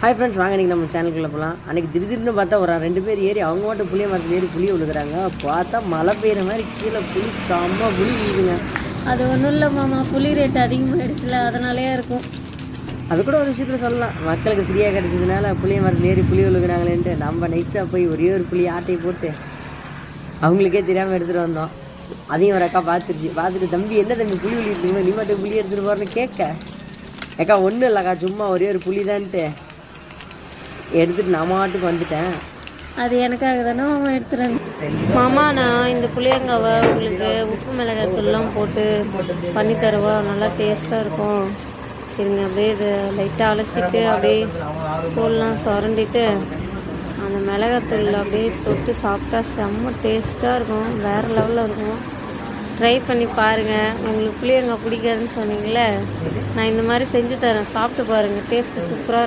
Hi friends வாங்க நீங்கள் நம்ம சேனலுக்குள்ளே போகலாம் அன்றைக்கி திடீர்னு பார்த்தா ஒரு ரெண்டு பேர் ஏறி அவங்க மட்டும் புளிய மரத்தில் ஏறி புளி விழுகிறாங்க பார்த்தா மழை பெய்யுற மாதிரி கீழே புளி செம்ம புளி வீதுங்க. அது ஒன்றும் இல்லை மாமா புளி ரேட் அதிகமாகிடுச்சுல அதனாலேயே இருக்கும். அது கூட ஒரு விஷயத்தில் சொல்லலாம். மக்களுக்கு ஃப்ரீயாக கிடச்சதுனால புளிய மரத்தில் ஏறி புளி விழுகிறாங்களேன்ட்டு நம்ம நைஸாக போய் ஒரே ஒரு புளி ஆட்டையை போட்டு அவங்களுக்கே தெரியாமல் எடுத்துகிட்டு வந்தோம். அதையும் ஒரு அக்கா பார்த்துருச்சு. பார்த்துட்டு தம்பி என்ன தம்பி புளி விழிட்டு நீ மட்டும் புளி எடுத்துகிட்டு போகிறேன்னு கேட்க. அக்கா ஒன்றும் இல்லைக்கா சும்மா ஒரே ஒரு புளி தான்ட்டு எடுத்துகிட்டு நான் மாட்டுக்கு வந்துட்டேன். அது எனக்காக தானே அவன் எடுத்துறேன் மாமா நான் இந்த புளியங்காவை உங்களுக்கு உப்பு மிளகாய்த்தூள்லாம் போட்டு பண்ணி தருவா. நல்லா டேஸ்ட்டாக இருக்கும். இருங்க அப்படியே இது லைட்டாக அலசிட்டு அப்படியே தூள்லாம் சுரண்டிட்டு அந்த மிளகாத்தூள் அப்படியே தொட்டு சாப்பிட்டா செம்ம டேஸ்ட்டாக இருக்கும். வேறு லெவலில் இருக்கும். ட்ரை பண்ணி பாருங்கள் உங்களுக்கு புளியங்காய் பிடிக்காதுன்னு சொன்னீங்களே நான் இந்த மாதிரி செஞ்சு தரேன். சாப்பிட்டு பாருங்கள் டேஸ்ட்டு சூப்பராக இருக்கும்.